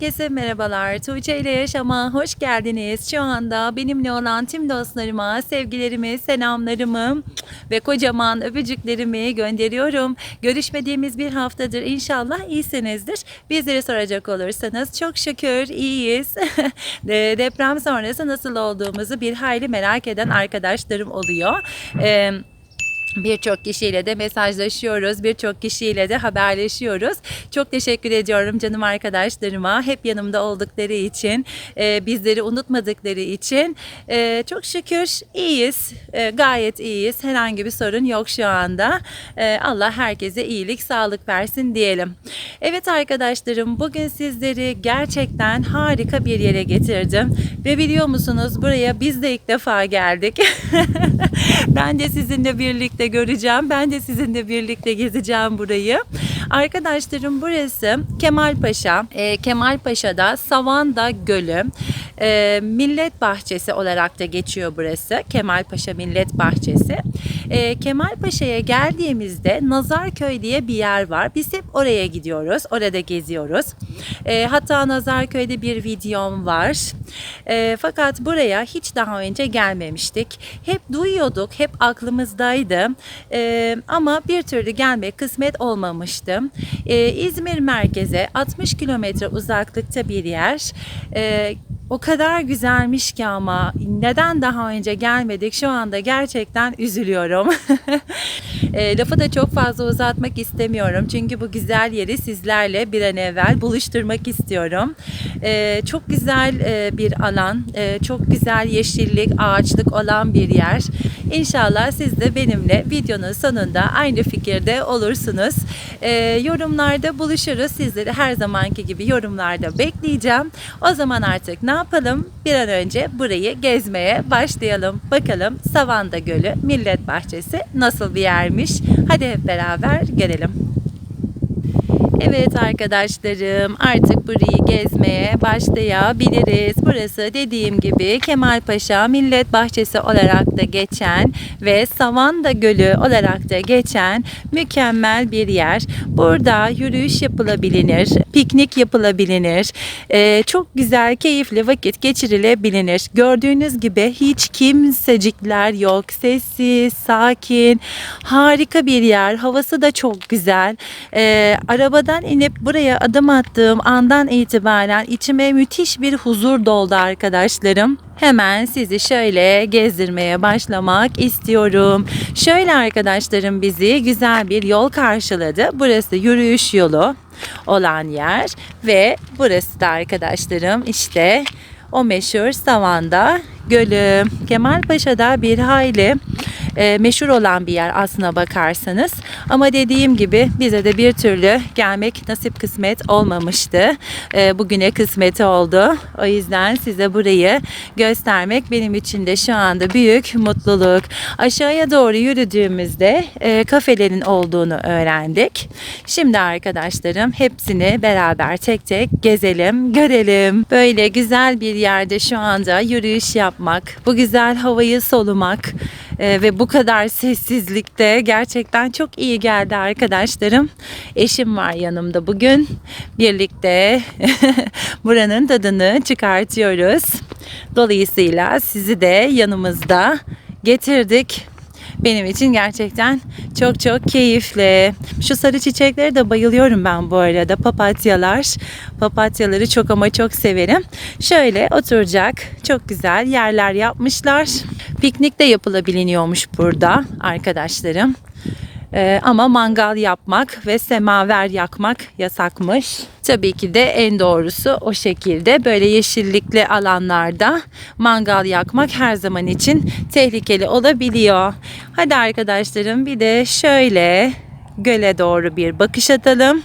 Herkese merhabalar. Tuğçe ile Yaşam'a hoş geldiniz. Şu anda benimle olan tüm dostlarıma sevgilerimi, selamlarımı ve kocaman öpücüklerimi gönderiyorum. Görüşmediğimiz bir haftadır inşallah iyisinizdir. Bizleri soracak olursanız çok şükür iyiyiz. De- Deprem sonrası nasıl olduğumuzu bir hayli merak eden arkadaşlarım oluyor. Eee Birçok kişiyle de mesajlaşıyoruz, birçok kişiyle de haberleşiyoruz. Çok teşekkür ediyorum canım arkadaşlarıma. Hep yanımda oldukları için, e, bizleri unutmadıkları için. E, çok şükür iyiyiz, e, gayet iyiyiz. Herhangi bir sorun yok şu anda. Allah herkese iyilik, sağlık versin diyelim. Evet arkadaşlarım, bugün sizleri gerçekten harika bir yere getirdim. Ve biliyor musunuz buraya biz de ilk defa geldik. ben de sizinle birlikte göreceğim. Ben de sizinle birlikte gezeceğim burayı. Arkadaşlarım burası Kemalpaşa. Ee, Kemalpaşa'da Savanda Gölü. Ee, Millet Bahçesi olarak da geçiyor burası. Kemalpaşa Millet Bahçesi. Ee, Kemalpaşa'ya geldiğimizde Nazarköy diye bir yer var. Biz hep oraya gidiyoruz. Orada geziyoruz. Ee, hatta Nazarköy'de bir videom var. Ee, fakat buraya hiç daha önce gelmemiştik. Hep duyuyorduk, hep aklımızdaydı. Ee, ama bir türlü gelmek kısmet olmamıştı. Ee, İzmir merkeze 60 kilometre uzaklıkta bir yer. Ee, o kadar güzelmiş ki ama neden daha önce gelmedik şu anda gerçekten üzülüyorum. e, lafı da çok fazla uzatmak istemiyorum. Çünkü bu güzel yeri sizlerle bir an evvel buluşturmak istiyorum. E, çok güzel e, bir alan, e, çok güzel yeşillik, ağaçlık olan bir yer. İnşallah siz de benimle videonun sonunda aynı fikirde olursunuz. E, yorumlarda buluşuruz. Sizleri her zamanki gibi yorumlarda bekleyeceğim. O zaman artık ne yapalım? Bir an önce burayı gezmeye başlayalım. Bakalım Savanda Gölü Millet Bahçesi nasıl bir yermiş? Hadi hep beraber görelim. Evet arkadaşlarım artık burayı gezmeye başlayabiliriz. Burası dediğim gibi Kemalpaşa Millet Bahçesi olarak da geçen ve Savanda Gölü olarak da geçen mükemmel bir yer. Burada yürüyüş yapılabilir, piknik yapılabilir. Ee, çok güzel, keyifli vakit geçirilebilir. Gördüğünüz gibi hiç kimsecikler yok. Sessiz, sakin, harika bir yer. Havası da çok güzel. Ee, arabadan inip buraya adım attığım andan itibaren içime müthiş bir huzur doldu arkadaşlarım. Hemen sizi şöyle gezdirmeye başlamak istiyorum. Şöyle arkadaşlarım bizi güzel bir yol karşıladı. Burası yürüyüş yolu olan yer ve burası da arkadaşlarım işte o meşhur Savanda Gölü. Kemalpaşa'da bir hayli e, meşhur olan bir yer aslına bakarsanız. Ama dediğim gibi bize de bir türlü gelmek nasip kısmet olmamıştı. E, bugüne kısmeti oldu. O yüzden size burayı göstermek benim için de şu anda büyük mutluluk. Aşağıya doğru yürüdüğümüzde e, kafelerin olduğunu öğrendik. Şimdi arkadaşlarım hepsini beraber tek tek gezelim, görelim. Böyle güzel bir yerde şu anda yürüyüş yapmak, bu güzel havayı solumak ee, ve bu kadar sessizlikte gerçekten çok iyi geldi arkadaşlarım. Eşim var yanımda bugün. Birlikte buranın tadını çıkartıyoruz. Dolayısıyla sizi de yanımızda getirdik. Benim için gerçekten çok çok keyifli. Şu sarı çiçeklere de bayılıyorum ben bu arada. Papatyalar. Papatyaları çok ama çok severim. Şöyle oturacak çok güzel yerler yapmışlar. Piknik de yapılabiliyormuş burada arkadaşlarım. Ee, ama mangal yapmak ve semaver yakmak yasakmış. Tabii ki de en doğrusu o şekilde böyle yeşillikli alanlarda mangal yakmak her zaman için tehlikeli olabiliyor. Hadi arkadaşlarım bir de şöyle göle doğru bir bakış atalım.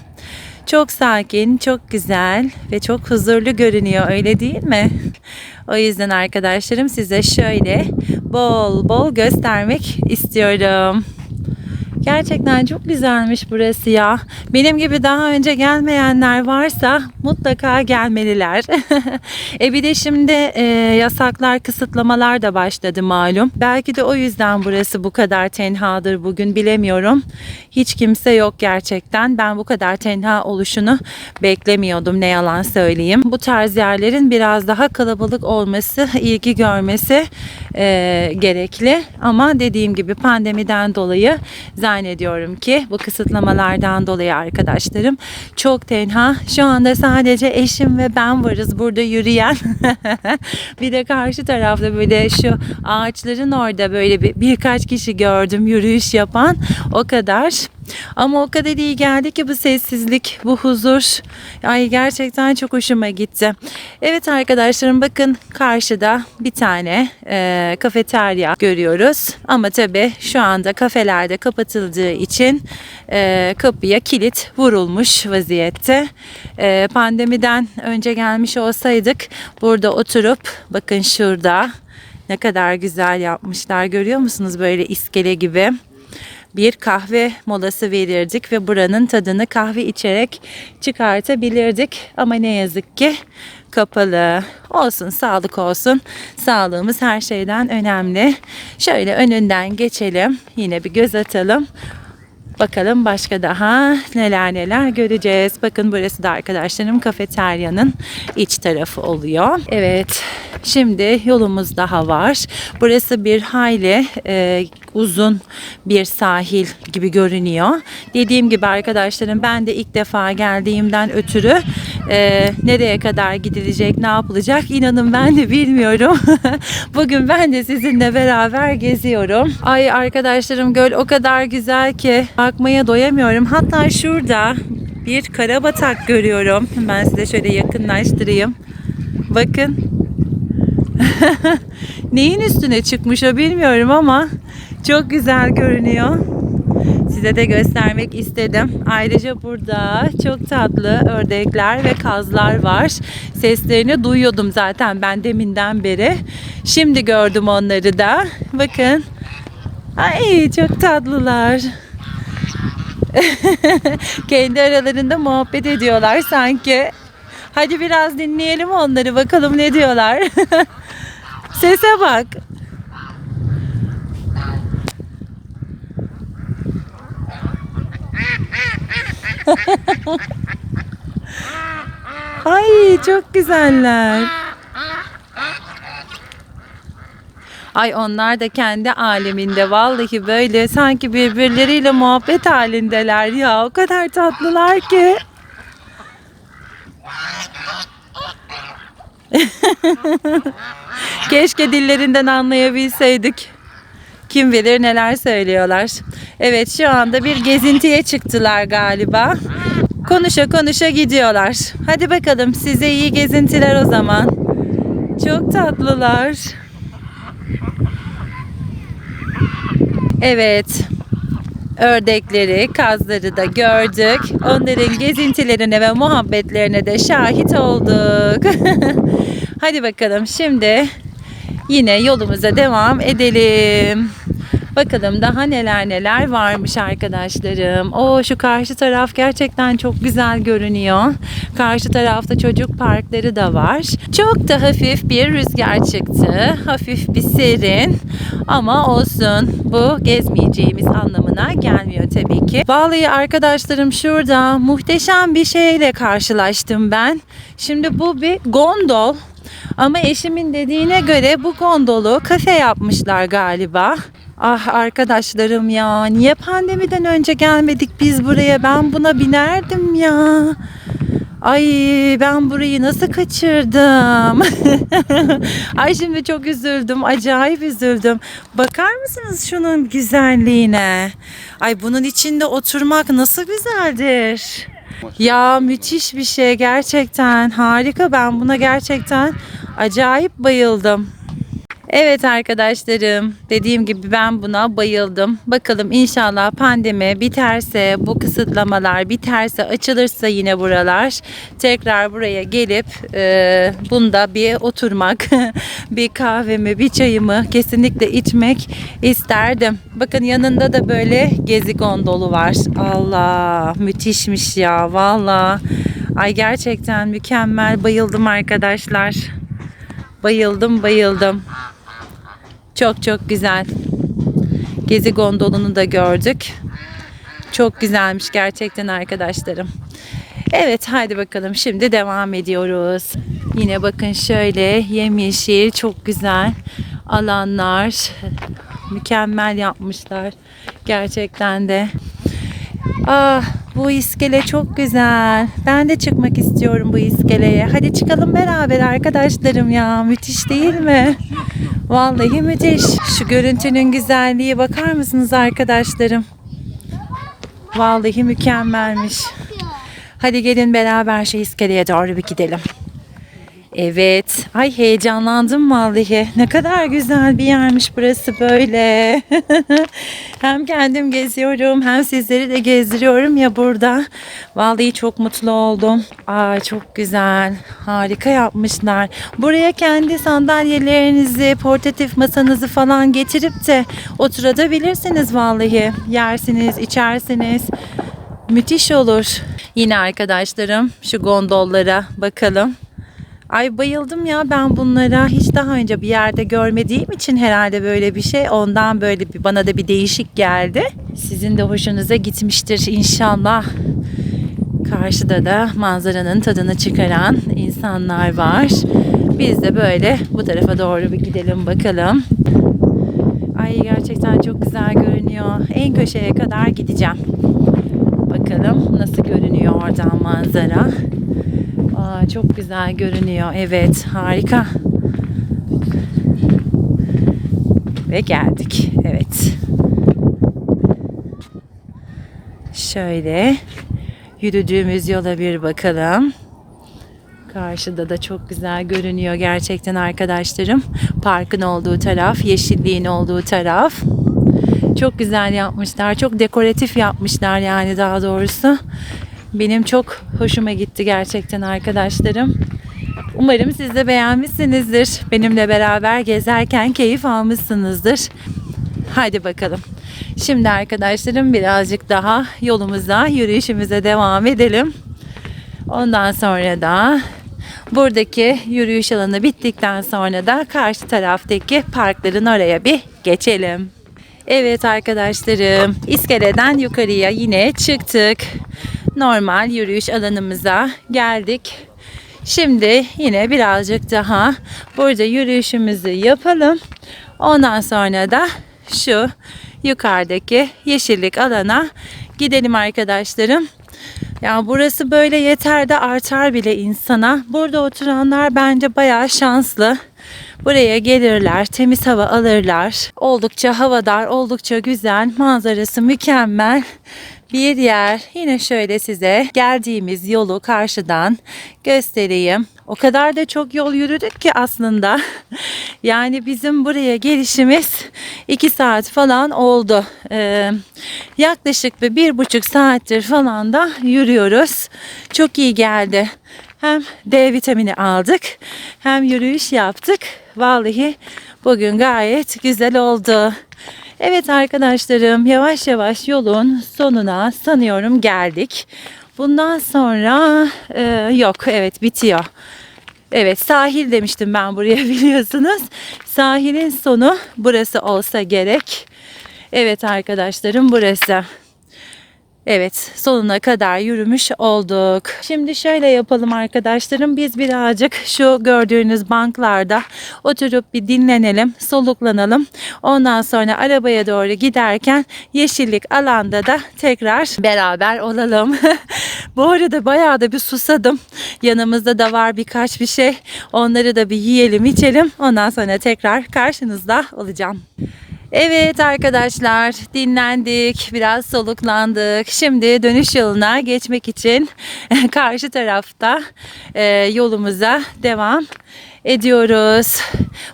Çok sakin, çok güzel ve çok huzurlu görünüyor öyle değil mi? O yüzden arkadaşlarım size şöyle bol bol göstermek istiyorum. Gerçekten çok güzelmiş burası ya. Benim gibi daha önce gelmeyenler varsa mutlaka gelmeliler. e bir de şimdi e, yasaklar, kısıtlamalar da başladı malum. Belki de o yüzden burası bu kadar tenhadır bugün bilemiyorum. Hiç kimse yok gerçekten. Ben bu kadar tenha oluşunu beklemiyordum ne yalan söyleyeyim. Bu tarz yerlerin biraz daha kalabalık olması, ilgi görmesi e, gerekli. Ama dediğim gibi pandemiden dolayı zannediyorum ki bu kısıtlamalardan dolayı arkadaşlarım çok tenha. Şu anda sadece eşim ve ben varız burada yürüyen. bir de karşı tarafta böyle şu ağaçların orada böyle bir, birkaç kişi gördüm yürüyüş yapan. O kadar. Ama o kadar iyi geldi ki bu sessizlik, bu huzur. Ay gerçekten çok hoşuma gitti. Evet arkadaşlarım bakın karşıda bir tane e, kafeterya görüyoruz. Ama tabii şu anda kafelerde kapatıldığı için e, kapıya kilit vurulmuş vaziyette. E, pandemiden önce gelmiş olsaydık burada oturup bakın şurada ne kadar güzel yapmışlar görüyor musunuz böyle iskele gibi bir kahve molası verirdik ve buranın tadını kahve içerek çıkartabilirdik. Ama ne yazık ki kapalı. Olsun sağlık olsun. Sağlığımız her şeyden önemli. Şöyle önünden geçelim. Yine bir göz atalım. Bakalım başka daha neler neler göreceğiz. Bakın burası da arkadaşlarım kafeteryanın iç tarafı oluyor. Evet şimdi yolumuz daha var. Burası bir hayli e, uzun bir sahil gibi görünüyor. Dediğim gibi arkadaşlarım ben de ilk defa geldiğimden ötürü e, nereye kadar gidilecek ne yapılacak inanın ben de bilmiyorum. Bugün ben de sizinle beraber geziyorum. Ay arkadaşlarım göl o kadar güzel ki bakmaya doyamıyorum. Hatta şurada bir karabatak görüyorum. Ben size şöyle yakınlaştırayım. Bakın. Neyin üstüne çıkmış o bilmiyorum ama çok güzel görünüyor. Size de göstermek istedim. Ayrıca burada çok tatlı ördekler ve kazlar var. Seslerini duyuyordum zaten ben deminden beri. Şimdi gördüm onları da. Bakın. Ay çok tatlılar. Kendi aralarında muhabbet ediyorlar sanki. Hadi biraz dinleyelim onları bakalım ne diyorlar. Sese bak. Ay çok güzeller. Ay onlar da kendi aleminde vallahi böyle sanki birbirleriyle muhabbet halindeler ya. O kadar tatlılar ki. Keşke dillerinden anlayabilseydik. Kim bilir neler söylüyorlar. Evet şu anda bir gezintiye çıktılar galiba. Konuşa konuşa gidiyorlar. Hadi bakalım size iyi gezintiler o zaman. Çok tatlılar. Evet. Ördekleri, kazları da gördük. Onların gezintilerine ve muhabbetlerine de şahit olduk. Hadi bakalım şimdi yine yolumuza devam edelim. Bakalım daha neler neler varmış arkadaşlarım. O şu karşı taraf gerçekten çok güzel görünüyor. Karşı tarafta çocuk parkları da var. Çok da hafif bir rüzgar çıktı. Hafif bir serin. Ama olsun. Bu gezmeyeceğimiz anlamına gelmiyor tabii ki. Vallahi arkadaşlarım şurada muhteşem bir şeyle karşılaştım ben. Şimdi bu bir gondol. Ama eşimin dediğine göre bu gondolu kafe yapmışlar galiba. Ah arkadaşlarım ya niye pandemiden önce gelmedik biz buraya ben buna binerdim ya. Ay ben burayı nasıl kaçırdım? Ay şimdi çok üzüldüm. Acayip üzüldüm. Bakar mısınız şunun güzelliğine? Ay bunun içinde oturmak nasıl güzeldir? Ya müthiş bir şey gerçekten. Harika ben buna gerçekten acayip bayıldım. Evet arkadaşlarım dediğim gibi ben buna bayıldım. Bakalım inşallah pandemi biterse bu kısıtlamalar biterse açılırsa yine buralar tekrar buraya gelip e, bunda bir oturmak bir kahvemi bir çayımı kesinlikle içmek isterdim. Bakın yanında da böyle gezi gondolu var. Allah müthişmiş ya valla. Ay gerçekten mükemmel bayıldım arkadaşlar. Bayıldım bayıldım. Çok çok güzel. Gezi gondolunu da gördük. Çok güzelmiş gerçekten arkadaşlarım. Evet haydi bakalım şimdi devam ediyoruz. Yine bakın şöyle yemyeşil çok güzel alanlar. Mükemmel yapmışlar. Gerçekten de. Ah bu iskele çok güzel. Ben de çıkmak istiyorum bu iskeleye. Hadi çıkalım beraber arkadaşlarım ya. Müthiş değil mi? Vallahi müthiş. Şu görüntünün güzelliği bakar mısınız arkadaşlarım? Vallahi mükemmelmiş. Hadi gelin beraber şu iskeleye doğru bir gidelim. Evet. Ay heyecanlandım vallahi. Ne kadar güzel bir yermiş burası böyle. hem kendim geziyorum hem sizleri de gezdiriyorum ya burada. Vallahi çok mutlu oldum. Ay çok güzel. Harika yapmışlar. Buraya kendi sandalyelerinizi, portatif masanızı falan getirip de oturabilirsiniz vallahi. Yersiniz, içersiniz. Müthiş olur. Yine arkadaşlarım şu gondollara bakalım. Ay bayıldım ya ben bunlara. Hiç daha önce bir yerde görmediğim için herhalde böyle bir şey. Ondan böyle bir bana da bir değişik geldi. Sizin de hoşunuza gitmiştir inşallah. Karşıda da manzaranın tadını çıkaran insanlar var. Biz de böyle bu tarafa doğru bir gidelim bakalım. Ay gerçekten çok güzel görünüyor. En köşeye kadar gideceğim. Bakalım nasıl görünüyor oradan manzara. Aa, çok güzel görünüyor. Evet, harika. Ve geldik. Evet. Şöyle yürüdüğümüz yola bir bakalım. Karşıda da çok güzel görünüyor gerçekten arkadaşlarım. Parkın olduğu taraf, yeşilliğin olduğu taraf. Çok güzel yapmışlar. Çok dekoratif yapmışlar yani daha doğrusu. Benim çok hoşuma gitti gerçekten arkadaşlarım. Umarım siz de beğenmişsinizdir. Benimle beraber gezerken keyif almışsınızdır. Hadi bakalım. Şimdi arkadaşlarım birazcık daha yolumuza, yürüyüşümüze devam edelim. Ondan sonra da buradaki yürüyüş alanı bittikten sonra da karşı taraftaki parkların oraya bir geçelim. Evet arkadaşlarım, iskeleden yukarıya yine çıktık. Normal yürüyüş alanımıza geldik. Şimdi yine birazcık daha burada yürüyüşümüzü yapalım. Ondan sonra da şu yukarıdaki yeşillik alana gidelim arkadaşlarım. Ya burası böyle yeter de artar bile insana. Burada oturanlar bence bayağı şanslı. Buraya gelirler, temiz hava alırlar. Oldukça havadar, oldukça güzel, manzarası mükemmel bir yer. Yine şöyle size geldiğimiz yolu karşıdan göstereyim. O kadar da çok yol yürüdük ki aslında. Yani bizim buraya gelişimiz iki saat falan oldu. Ee, yaklaşık bir bir buçuk saattir falan da yürüyoruz. Çok iyi geldi. Hem D vitamini aldık hem yürüyüş yaptık. Vallahi bugün gayet güzel oldu. Evet arkadaşlarım yavaş yavaş yolun sonuna sanıyorum geldik. Bundan sonra e, yok evet bitiyor. Evet sahil demiştim ben buraya biliyorsunuz. Sahilin sonu burası olsa gerek. Evet arkadaşlarım burası. Evet sonuna kadar yürümüş olduk. Şimdi şöyle yapalım arkadaşlarım. Biz birazcık şu gördüğünüz banklarda oturup bir dinlenelim, soluklanalım. Ondan sonra arabaya doğru giderken yeşillik alanda da tekrar beraber olalım. Bu arada bayağı da bir susadım. Yanımızda da var birkaç bir şey. Onları da bir yiyelim içelim. Ondan sonra tekrar karşınızda olacağım. Evet arkadaşlar dinlendik, biraz soluklandık. Şimdi dönüş yoluna geçmek için karşı tarafta e, yolumuza devam ediyoruz.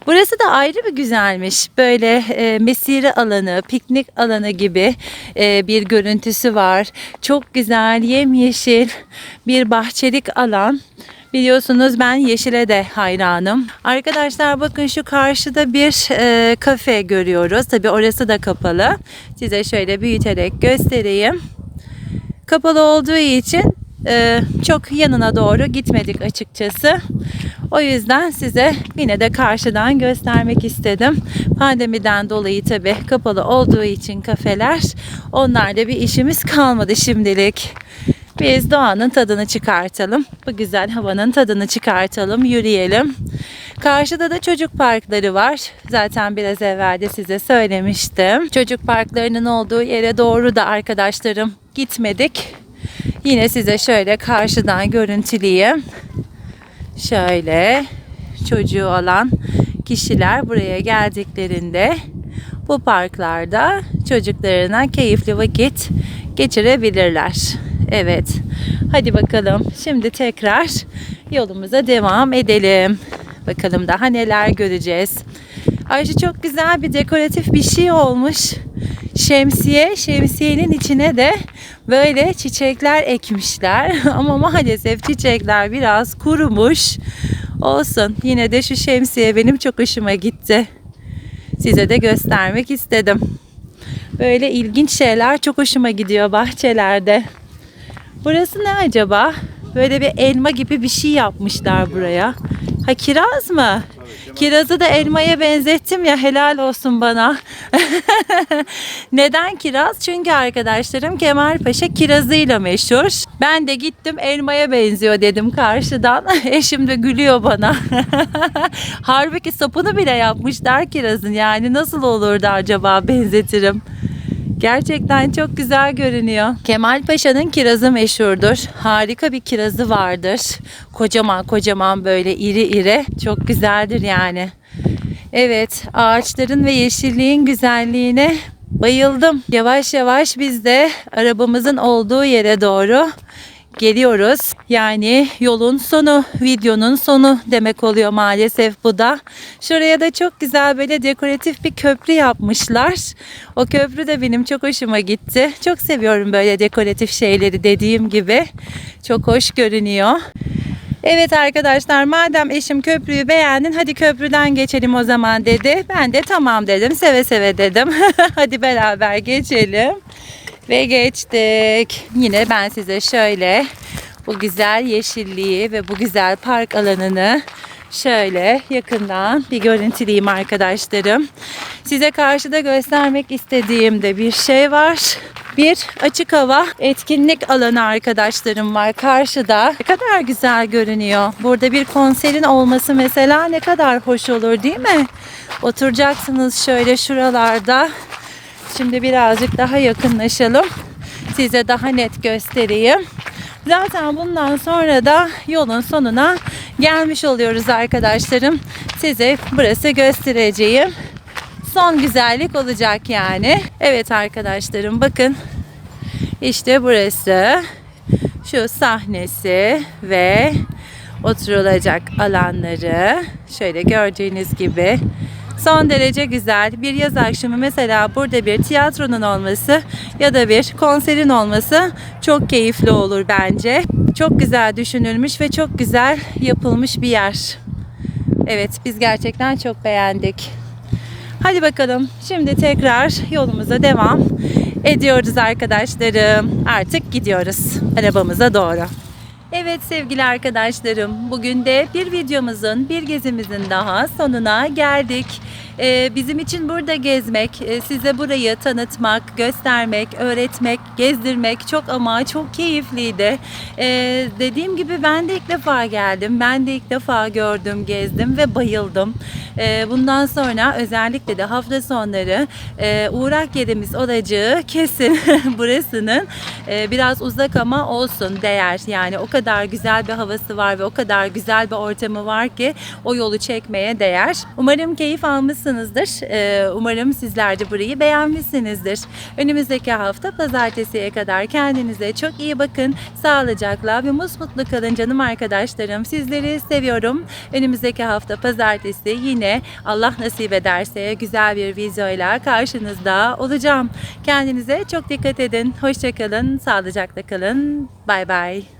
Burası da ayrı bir güzelmiş. Böyle e, mesire alanı, piknik alanı gibi e, bir görüntüsü var. Çok güzel, yemyeşil bir bahçelik alan. Biliyorsunuz ben yeşile de hayranım. Arkadaşlar bakın şu karşıda bir e, kafe görüyoruz. Tabi orası da kapalı. Size şöyle büyüterek göstereyim. Kapalı olduğu için e, çok yanına doğru gitmedik açıkçası. O yüzden size yine de karşıdan göstermek istedim. Pandemiden dolayı tabi kapalı olduğu için kafeler onlarda bir işimiz kalmadı şimdilik. Biz doğanın tadını çıkartalım. Bu güzel havanın tadını çıkartalım, yürüyelim. Karşıda da çocuk parkları var. Zaten biraz evvel de size söylemiştim. Çocuk parklarının olduğu yere doğru da arkadaşlarım gitmedik. Yine size şöyle karşıdan görüntüleyeyim. Şöyle çocuğu olan kişiler buraya geldiklerinde bu parklarda çocuklarına keyifli vakit geçirebilirler. Evet. Hadi bakalım. Şimdi tekrar yolumuza devam edelim. Bakalım daha neler göreceğiz. Ayşe çok güzel bir dekoratif bir şey olmuş. Şemsiye, şemsiyenin içine de böyle çiçekler ekmişler. Ama maalesef çiçekler biraz kurumuş. Olsun. Yine de şu şemsiye benim çok hoşuma gitti. Size de göstermek istedim. Böyle ilginç şeyler çok hoşuma gidiyor bahçelerde. Burası ne acaba? Böyle bir elma gibi bir şey yapmışlar buraya. Ha kiraz mı? Kirazı da elmaya benzettim ya helal olsun bana. Neden kiraz? Çünkü arkadaşlarım Kemal Paşa kirazıyla meşhur. Ben de gittim elmaya benziyor dedim karşıdan. Eşim de gülüyor bana. Halbuki sapını bile yapmışlar kirazın yani nasıl olurdu acaba benzetirim. Gerçekten çok güzel görünüyor. Kemal Paşa'nın kirazı meşhurdur. Harika bir kirazı vardır. Kocaman kocaman böyle iri iri. Çok güzeldir yani. Evet ağaçların ve yeşilliğin güzelliğine bayıldım. Yavaş yavaş biz de arabamızın olduğu yere doğru geliyoruz. Yani yolun sonu, videonun sonu demek oluyor maalesef bu da. Şuraya da çok güzel böyle dekoratif bir köprü yapmışlar. O köprü de benim çok hoşuma gitti. Çok seviyorum böyle dekoratif şeyleri dediğim gibi. Çok hoş görünüyor. Evet arkadaşlar madem eşim köprüyü beğendin hadi köprüden geçelim o zaman dedi. Ben de tamam dedim seve seve dedim. hadi beraber geçelim. Ve geçtik. Yine ben size şöyle bu güzel yeşilliği ve bu güzel park alanını şöyle yakından bir görüntüleyeyim arkadaşlarım. Size karşıda göstermek istediğim de bir şey var. Bir açık hava etkinlik alanı arkadaşlarım var karşıda. Ne kadar güzel görünüyor. Burada bir konserin olması mesela ne kadar hoş olur değil mi? Oturacaksınız şöyle şuralarda. Şimdi birazcık daha yakınlaşalım. Size daha net göstereyim. Zaten bundan sonra da yolun sonuna gelmiş oluyoruz arkadaşlarım. Size burası göstereceğim. Son güzellik olacak yani. Evet arkadaşlarım bakın. İşte burası. Şu sahnesi ve oturulacak alanları. Şöyle gördüğünüz gibi son derece güzel. Bir yaz akşamı mesela burada bir tiyatronun olması ya da bir konserin olması çok keyifli olur bence. Çok güzel düşünülmüş ve çok güzel yapılmış bir yer. Evet biz gerçekten çok beğendik. Hadi bakalım şimdi tekrar yolumuza devam ediyoruz arkadaşlarım. Artık gidiyoruz arabamıza doğru. Evet sevgili arkadaşlarım, bugün de bir videomuzun, bir gezimizin daha sonuna geldik. Ee, bizim için burada gezmek, e, size burayı tanıtmak, göstermek, öğretmek, gezdirmek çok ama çok keyifliydi. Ee, dediğim gibi ben de ilk defa geldim, ben de ilk defa gördüm, gezdim ve bayıldım. Ee, bundan sonra özellikle de hafta sonları e, uğrak yerimiz olacağı kesin burasının e, biraz uzak ama olsun değer. Yani o kadar güzel bir havası var ve o kadar güzel bir ortamı var ki o yolu çekmeye değer. Umarım keyif almışsınız almışsınızdır. Ee, umarım sizler de burayı beğenmişsinizdir. Önümüzdeki hafta pazartesiye kadar kendinize çok iyi bakın. Sağlıcakla ve musmutlu kalın canım arkadaşlarım. Sizleri seviyorum. Önümüzdeki hafta pazartesi yine Allah nasip ederse güzel bir videoyla karşınızda olacağım. Kendinize çok dikkat edin. Hoşçakalın. Sağlıcakla kalın. Bay bay.